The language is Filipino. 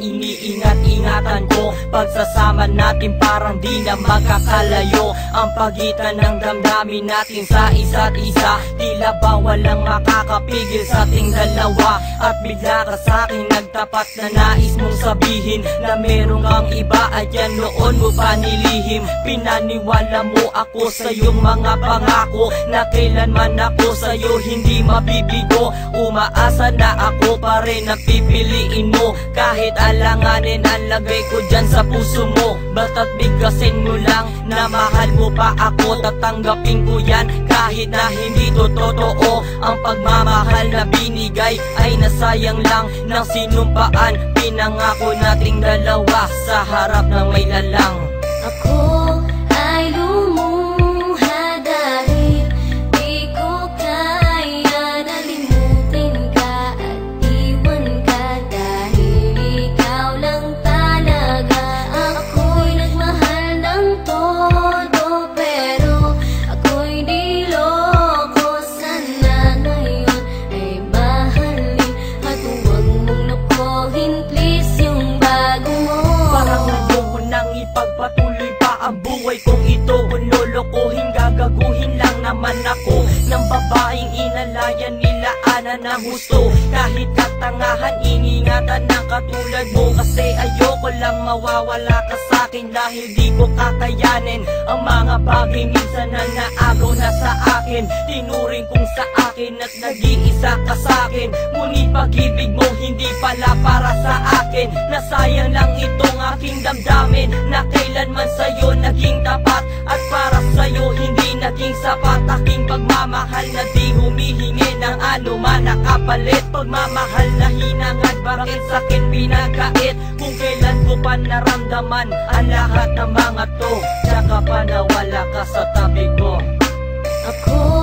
Iingat-ingatan ko. Pagsasama natin parang di na magkakalayo Ang pagitan ng damdamin natin sa isa't isa. Tila ba walang makakapigil sa ating dalawa. At bigla ka sa'kin nagtapat na nais mong sabihin Na meron kang iba at yan noon mo pa nilihim. Pinaniwala mo ako sa iyong mga pangako Na kailanman ako sa'yo hindi mabibigo. Umaasa na ako pa rin na pipiliin mo. Kahit alanganin ang lagay ko dyan sa puso mo. Basta't bigkasin mo lang na mahal mo pa ako. Tatanggapin ko yan kahit na hindi to totoo. Ang pagmamahal na binigay ay nasayang lang Ng sinumpaan. Pinangako nating dalawa sa harap ng may lalang. Ako inalayan nila ana ng gusto Kahit katangahan, iningatan ng katulad mo. Kasi ayoko lang mawawala ka sa'kin Dahil di ko kakayanin Ang mga bagay minsan na naagaw na sa akin. Tinuring kong sa akin at nag-iisa ka sa'kin Ngunit pag-ibig mo hindi pala para sa akin. Nasayang lang itong aking damdamin Na kailanman sa'yo naging tapat. At para sa'yo hindi naging sapat. Aking pagmamahal na di humihingi ng anuman Nakapalit. Pagmamahal na hinangad Bakit sa'kin pinagkait? Kung kailan ko pa naramdaman Ang lahat ng mga to Tsaka pa nawala ka sa tabi ko. Ako